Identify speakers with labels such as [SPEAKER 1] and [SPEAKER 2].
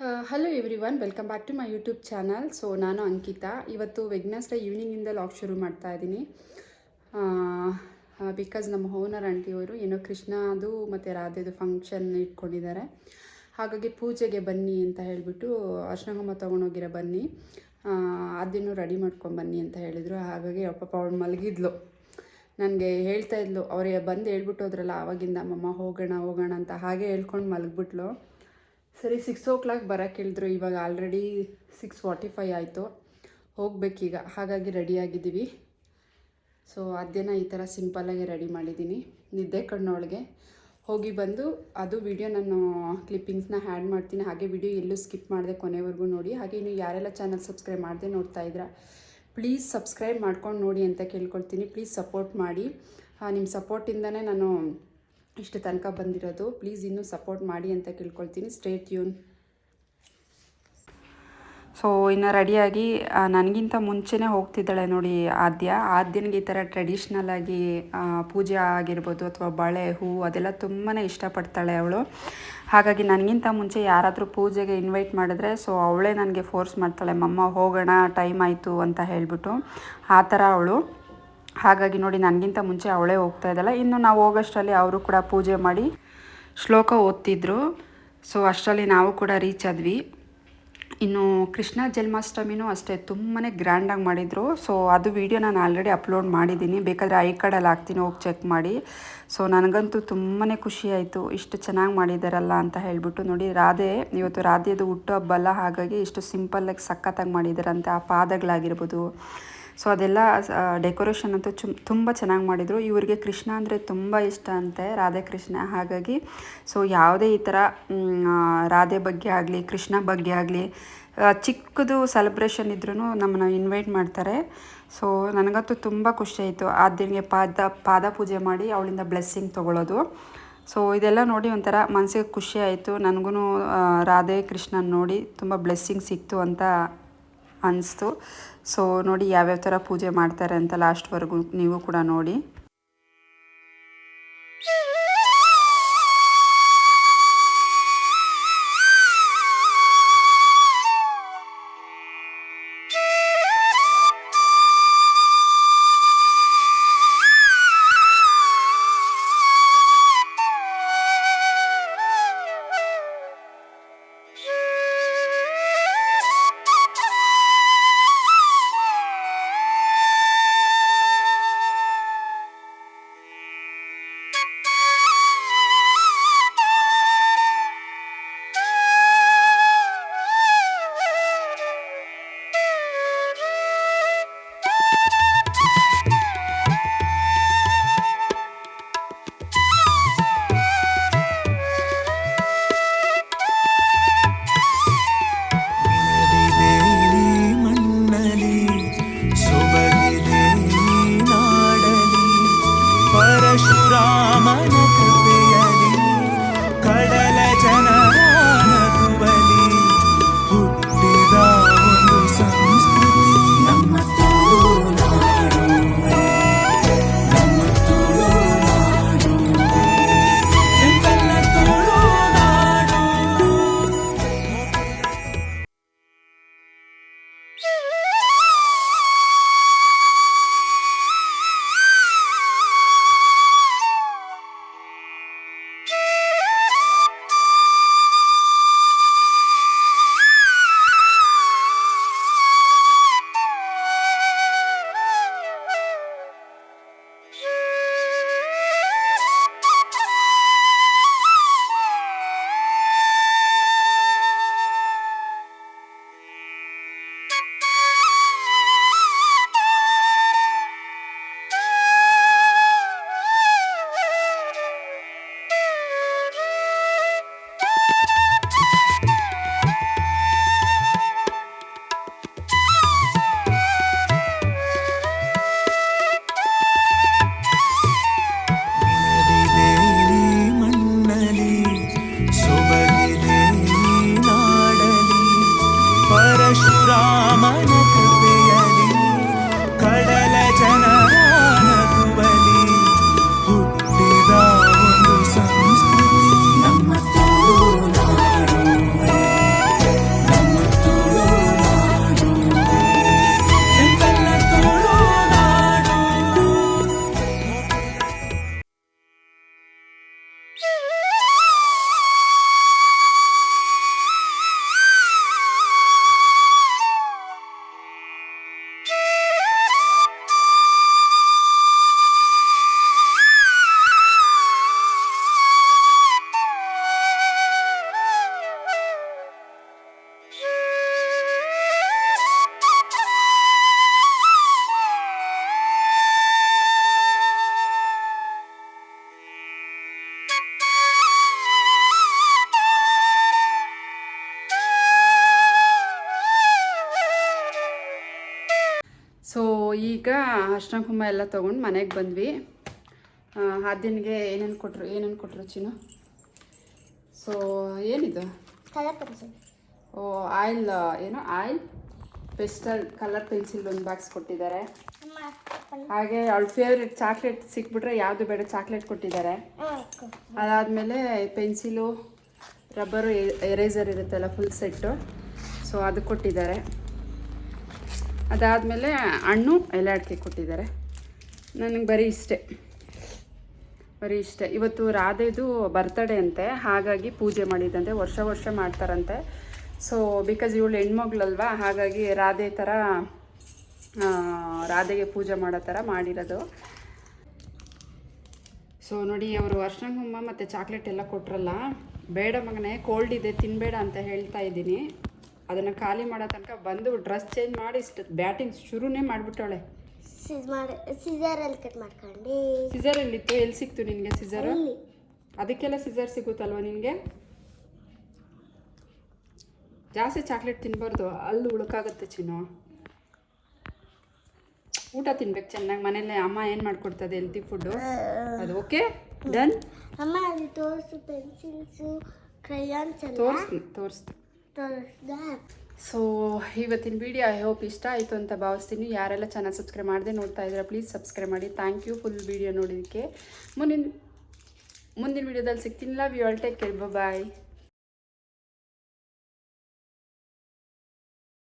[SPEAKER 1] Hello everyone welcome back to my YouTube channel so ನಾನು ಅಂಕಿತಾ. ಇವತ್ತು ವೆಗ್ನಸ್ಡೇ ಈವ್ನಿಂಗಿಂದ log ಶುರು ಮಾಡ್ತಾ ಇದ್ದೀನಿ. ಬಿಕಾಸ್ ನಮ್ಮ ಓನರ್ ಆಂಟಿಯವರು ಏನೋ ಕೃಷ್ಣದು ಮತ್ತು ರಾಧೆದು ಫಂಕ್ಷನ್ ಇಟ್ಕೊಂಡಿದ್ದಾರೆ. ಹಾಗಾಗಿ ಪೂಜೆಗೆ ಬನ್ನಿ ಅಂತ ಹೇಳಿಬಿಟ್ಟು ಅರ್ಶನಗೊಮ್ಮ ತೊಗೊಂಡೋಗಿರೋ ಬನ್ನಿ. ಅದನ್ನು ರೆಡಿ ಮಾಡ್ಕೊಂಡು ಬನ್ನಿ ಅಂತ ಹೇಳಿದರು. ಹಾಗಾಗಿ ಅವ್ರ ಪಾಪ ಅವಳು ಮಲಗಿದ್ಲು. ನನಗೆ ಹೇಳ್ತಾ ಇದ್ಲು. ಅವ್ರಿಗೆ ಬಂದು ಹೇಳ್ಬಿಟ್ಟು ಹೋದ್ರಲ್ಲ ಆವಾಗಿಂದ ಅಮ್ಮಮ್ಮ ಹೋಗೋಣ ಹೋಗೋಣ ಅಂತ ಹಾಗೆ ಹೇಳ್ಕೊಂಡು ಮಲಗ್ಬಿಟ್ಲು. ಸರಿ ಸಿಕ್ಸ್ ಓ ಕ್ಲಾಕ್ ಬರೋಕ್ಕೆ ಹೇಳಿದ್ರು. ಇವಾಗ ಆಲ್ರೆಡಿ ಸಿಕ್ಸ್ ಫಾರ್ಟಿ ಫೈ ಆಯಿತು. ಹೋಗ್ಬೇಕೀಗ. ಹಾಗಾಗಿ ರೆಡಿಯಾಗಿದ್ದೀವಿ ಸೊ ಅದೇನ ಈ ಥರ ಸಿಂಪಲ್ಲಾಗಿ ರೆಡಿ ಮಾಡಿದ್ದೀನಿ. ನಿದ್ದೆ ಕಣ್ಣೊಳಗೆ. ಹೋಗಿ ಬಂದು ಅದು ವಿಡಿಯೋ ನಾನು ಕ್ಲಿಪ್ಪಿಂಗ್ಸ್ನ ಹ್ಯಾಡ್ ಮಾಡ್ತೀನಿ. ಹಾಗೆ ವಿಡಿಯೋ ಎಲ್ಲೂ ಸ್ಕಿಪ್ ಮಾಡಿದೆ ಕೊನೆವರೆಗೂ ನೋಡಿ. ಹಾಗೆ ಇನ್ನು ಯಾರೆಲ್ಲ ಚಾನಲ್ ಸಬ್ಸ್ಕ್ರೈಬ್ ಮಾಡದೆ ನೋಡ್ತಾ ಇದ್ದೀರಾ ಪ್ಲೀಸ್ ಸಬ್ಸ್ಕ್ರೈಬ್ ಮಾಡ್ಕೊಂಡು ನೋಡಿ ಅಂತ ಕೇಳ್ಕೊಳ್ತೀನಿ. ಪ್ಲೀಸ್ ಸಪೋರ್ಟ್ ಮಾಡಿ. ನಿಮ್ಮ ಸಪೋರ್ಟಿಂದನೇ ನಾನು ಇಷ್ಟು ತನಕ ಬಂದಿರೋದು. ಪ್ಲೀಸ್ ಇನ್ನೂ ಸಪೋರ್ಟ್ ಮಾಡಿ ಅಂತ ಕೇಳ್ಕೊಳ್ತೀನಿ. ಸ್ಟೇಟ್ ಯೂನ್ ಸೊ, ಇನ್ನು ರೆಡಿಯಾಗಿ ನನಗಿಂತ ಮುಂಚೆನೇ ಹೋಗ್ತಿದ್ದಾಳೆ ನೋಡಿ ಆದ್ಯ. ಆದ್ಯನಿಗೆ ಈ ಥರ ಟ್ರೆಡಿಷ್ನಲ್ ಆಗಿ ಪೂಜೆ ಆಗಿರ್ಬೋದು ಅಥವಾ ಬಳೆ, ಹೂ, ಅದೆಲ್ಲ ತುಂಬಾ ಇಷ್ಟಪಡ್ತಾಳೆ ಅವಳು. ಹಾಗಾಗಿ ನನಗಿಂತ ಮುಂಚೆ ಯಾರಾದರೂ ಪೂಜೆಗೆ ಇನ್ವೈಟ್ ಮಾಡಿದ್ರೆ, ಸೊ, ಅವಳೇ ನನಗೆ ಫೋರ್ಸ್ ಮಾಡ್ತಾಳೆ. ಮಮ್ಮ, ಹೋಗೋಣ ಟೈಮ್ ಆಯಿತು ಅಂತ ಹೇಳಿಬಿಟ್ಟು. ಆ ಥರ ಅವಳು. ಹಾಗಾಗಿ ನೋಡಿ ನನಗಿಂತ ಮುಂಚೆ ಅವಳೇ ಹೋಗ್ತಾ ಇದ್ದಲ್ಲ ಇನ್ನು ನಾವು ಹೋಗೋಷ್ಟರಲ್ಲಿ ಅವರು ಕೂಡ ಪೂಜೆ ಮಾಡಿ ಶ್ಲೋಕ ಓದ್ತಿದ್ರು. ಸೊ ಅಷ್ಟರಲ್ಲಿ ನಾವು ಕೂಡ ರೀಚ್ ಆದ್ವಿ. ಇನ್ನು ಕೃಷ್ಣ ಜನ್ಮಾಷ್ಟಮಿನೂ ಅಷ್ಟೇ ತುಂಬಾ ಗ್ರ್ಯಾಂಡಾಗಿ ಮಾಡಿದರು. ಸೊ ಅದು ವಿಡಿಯೋ ನಾನು ಆಲ್ರೆಡಿ ಅಪ್ಲೋಡ್ ಮಾಡಿದ್ದೀನಿ. ಬೇಕಾದರೆ ಐ ಕಾರ್ಡಲ್ಲಿ ಹಾಕ್ತೀನಿ, ಹೋಗಿ ಚೆಕ್ ಮಾಡಿ. ಸೊ ನನಗಂತೂ ತುಂಬಾ ಖುಷಿ ಆಯಿತು. ಇಷ್ಟು ಚೆನ್ನಾಗಿ ಮಾಡಿದ್ದಾರಲ್ಲ ಅಂತ ಹೇಳಿಬಿಟ್ಟು ನೋಡಿ ರಾಧೆ, ಇವತ್ತು ರಾಧೆದು ಅಲ್ಲ ಹಾಗಾಗಿ ಇಷ್ಟು ಸಿಂಪಲ್ಲಾಗಿ ಸಖತ್ತಾಗಿ ಮಾಡಿದ್ದಾರಂತೆ ಆ ಪಾದಗಳಾಗಿರ್ಬೋದು. ಸೊ ಅದೆಲ್ಲ ಡೆಕೋರೇಷನ್ ಅಂತೂ ಚುಮ್ ತುಂಬ ಚೆನ್ನಾಗಿ ಮಾಡಿದರು. ಇವರಿಗೆ ಕೃಷ್ಣ ಅಂದರೆ ತುಂಬ ಇಷ್ಟ ಅಂತೆ ರಾಧೆ ಕೃಷ್ಣ ಹಾಗಾಗಿ, ಸೊ ಯಾವುದೇ ಈ ಥರ ರಾಧೆ ಬಗ್ಗೆ ಆಗಲಿ, ಕೃಷ್ಣ ಬಗ್ಗೆ ಆಗಲಿ ಚಿಕ್ಕದು ಸೆಲೆಬ್ರೇಷನ್ ಇದ್ರೂ ನಮ್ಮನ್ನು ಇನ್ವೈಟ್ ಮಾಡ್ತಾರೆ. ಸೊ ನನಗಂತೂ ತುಂಬ ಖುಷಿ ಆಯಿತು. ದಿನಗೆ ಪಾದ ಪಾದ ಪೂಜೆ ಮಾಡಿ ಅವಳಿಂದ ಬ್ಲೆಸ್ಸಿಂಗ್ ತೊಗೊಳ್ಳೋದು ಸೊ ಇದೆಲ್ಲ ನೋಡಿ ಒಂಥರ ಮನಸ್ಸಿಗೆ ಖುಷಿ ಆಯಿತು. ನನಗೂ ರಾಧೆ ಕೃಷ್ಣನ ನೋಡಿ ತುಂಬ ಬ್ಲೆಸ್ಸಿಂಗ್ ಸಿಕ್ತು ಅಂತ ಅನಿಸ್ತು. ಸೊ ನೋಡಿ ಯಾವ್ಯಾವ ಥರ ಪೂಜೆ ಮಾಡ್ತಾರೆ ಅಂತ ಲಾಸ್ಟ್ವರೆಗೂ ನೀವು ಕೂಡ ನೋಡಿ. ಈಗ ಅರ್ಶಿನ ಕುಂಭ ಎಲ್ಲ ತೊಗೊಂಡು ಮನೆಗೆ ಬಂದ್ವಿ. ಆದ್ಯನಿಗೆ ಏನೇನು ಕೊಟ್ಟರು ಏನೇನು ಕೊಟ್ಟರು ಚಿನ್ನು? ಸೊ ಏನಿದು? ಓ ಆಯಿಲ್ ಏನು? ಆಯಿಲ್ ಪೆಸ್ಟಲ್ ಕಲರ್ ಪೆನ್ಸಿಲ್ ಒಂದು ಬಾಕ್ಸ್ ಕೊಟ್ಟಿದ್ದಾರೆ. ಹಾಗೆ ಅವಳ ಫೇವ್ರೆಟ್ ಚಾಕ್ಲೇಟ್ ಸಿಕ್ಬಿಟ್ರೆ ಯಾವುದು ಬೇಡ ಚಾಕ್ಲೇಟ್ ಕೊಟ್ಟಿದ್ದಾರೆ. ಅದಾದಮೇಲೆ ಪೆನ್ಸಿಲು ರಬ್ಬರು ಎರೇಸರ್ ಇರುತ್ತಲ್ಲ ಫುಲ್ ಸೆಟ್ಟು ಸೊ ಅದು ಕೊಟ್ಟಿದ್ದಾರೆ. ಅದಾದಮೇಲೆ ಹಣ್ಣು ಎಲೆ ಅಡಿಕೆ ಕೊಟ್ಟಿದ್ದಾರೆ. ನನಗೆ ಬರೀ ಇಷ್ಟೆ. ಬರೀ ಇಷ್ಟೆ. ಇವತ್ತು ರಾಧೆದು ಬರ್ತಡೇ ಅಂತೆ. ಹಾಗಾಗಿ ಪೂಜೆ ಮಾಡಿದಂತೆ ವರ್ಷ ವರ್ಷ ಮಾಡ್ತಾರಂತೆ. ಸೊ ಬಿಕಾಸ್ ಇವಳು ಹೆಣ್ಮಗ್ಳಲ್ವಾ, ಹಾಗಾಗಿ ರಾಧೆ ಥರ ರಾಧೆಗೆ ಪೂಜೆ ಮಾಡೋ ಥರ ಮಾಡಿರೋದು. ಸೊ ನೋಡಿ, ಅವರು ಅರ್ಶನಗುಮ್ಮ ಮತ್ತು ಚಾಕ್ಲೇಟ್ ಎಲ್ಲ ಕೊಟ್ಟರಲ್ಲ ಬೇಡ ಮಗನೇ ಕೋಲ್ಡ್ ಇದೆ ತಿನ್ನಬೇಡ ಅಂತ ಹೇಳ್ತಾ ಇದ್ದೀನಿ. ಅದನ್ನು ಖಾಲಿ ಮಾಡೋ ತನಕ ಬಂದು ಡ್ರೆಸ್ ಚೇಂಜ್ ಮಾಡಿ ಬ್ಯಾಟಿಂಗ್ ಶುರುನೇ ಮಾಡಿಬಿಟ್ಟವಳೆ.
[SPEAKER 2] ಸಿಜರ್ ಸಿಸರಲ್ಲಿ ಕಟ್ ಮಾಡ್ಕೊಂಡು.
[SPEAKER 1] ಎಲ್ಲಿತ್ತು ಎಲ್ಲಿ ಸಿಕ್ತು ನಿನಗೆ
[SPEAKER 2] ಸಿಜರ್?
[SPEAKER 1] ಅದಕ್ಕೆಲ್ಲ ಸಿಸರ್ ಸಿಗುತ್ತಲ್ವ ನಿನಗೆ? ಜಾಸ್ತಿ ಚಾಕ್ಲೇಟ್ ತಿನ್ಬಾರ್ದು ಅಲ್ಲಿ ಉಳುಕಾಗುತ್ತೆ ಚಿನ್ನು. ಊಟ ತಿನ್ಬೇಕು ಚೆನ್ನಾಗಿ ಮನೇಲಿ ಅಮ್ಮ ಏನು ಮಾಡ್ಕೊಡ್ತದೆ ಹೆಲ್ತಿ ಫುಡ್ಡು ಅದು ಓಕೆ ಡನ್
[SPEAKER 2] ಅಮ್ಮ ಅಲ್ಲಿ ತೋರಿಸು ಪೆನ್ಸಿಲ್ಸು ಕ್ರಯಾನ್ಸ್
[SPEAKER 1] ತೋರಿಸ್ತೀನಿ ತೋರಿಸ್ತೀನಿ. ಸೊ ಇವತ್ತಿನ ವಿಡಿಯೋ ಐ ಹೋಪ್ ಇಷ್ಟ ಆಯಿತು ಅಂತ ಭಾವಿಸ್ತೀನಿ. ಯಾರೆಲ್ಲ ಚಾನಲ್ ಸಬ್ಸ್ಕ್ರೈಬ್ ಮಾಡದೆ ನೋಡ್ತಾ ಇದ್ದೀರಾ ಪ್ಲೀಸ್ ಸಬ್ಸ್ಕ್ರೈಬ್ ಮಾಡಿ. ಥ್ಯಾಂಕ್ ಯು ಫುಲ್ ವಿಡಿಯೋ ನೋಡೋದಕ್ಕೆ ಮುಂದಿನ ಮುಂದಿನ ವಿಡಿಯೋದಲ್ಲಿ ಸಿಗ್ತೀನಿ. Love you all take care bye